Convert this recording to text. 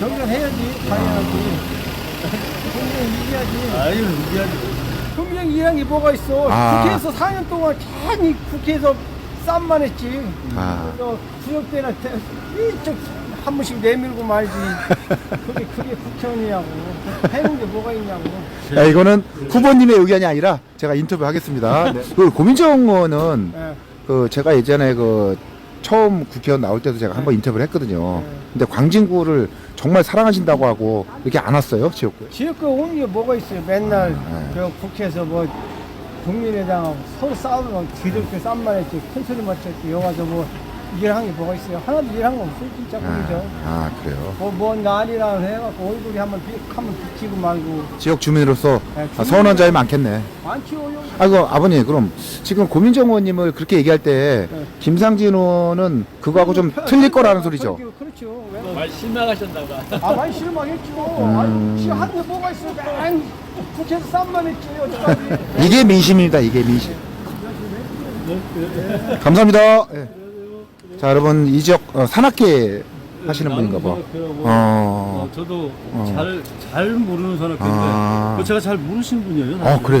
경쟁해야지, 당연하지. 경쟁 이겨야지. 아유, 이해하지. 경쟁 이기는 게 뭐가 있어? 아. 국회에서 4년 동안 괜히 국회에서 쌈만 했지. 아. 저 구역 때나 때- 이쪽 한 번씩 내밀고 말지. 그게 그게 국회의원이냐고. 해놓은 게 뭐가 있냐고. 야, 이거는 후보님의 의견이 아니라 제가 인터뷰 하겠습니다. 네. 그 고민정 의원은 예. 그 제가 예전에 그 처음 국회의원 나올 때도 제가 한번 인터뷰를 했거든요. 근데 광진구를 정말 사랑하신다고 하고 이렇게 안 왔어요, 지역구에. 지역구 오는 게 뭐가 있어요? 맨날 네. 저 국회에서 뭐 국민의당하고 서로 싸우면 뒤늦게 쌈만 했지 큰 소리 맞췄지 여가서 뭐 일한 게 뭐가 있어요? 하나도 일한 거 없어요 진짜 그죠? 아, 그래요. 뭐뭔 날이라 해갖고 얼굴이 한번 빅 하면 비치고 말고 지역 주민으로서 네, 아, 서운한 점이 많겠네. 많지요 여기 아이고 아버님 그럼 지금 고민정 의원님을 그렇게 얘기할 때 네. 김상진 의원은 그거하고 좀 틀릴 거라는 소리죠. 그렇죠, 그렇죠 왜? 많이 실망하셨나 봐. 아 많이 실망했죠 음. 아니 지금 하는 게 뭐가 있어요 맨 국회에서 쌈만 했지 어떡하지 이게 민심입니다. 이게 민심. 감사합니다. 예. 자 여러분 이 지역 어, 산악회 하시는 분인가 봐. 뭐, 어. 저도 어. 잘, 잘 모르는 산악회인데, 아. 제가 잘 모르시는 분이에요. 어 사실. 그래.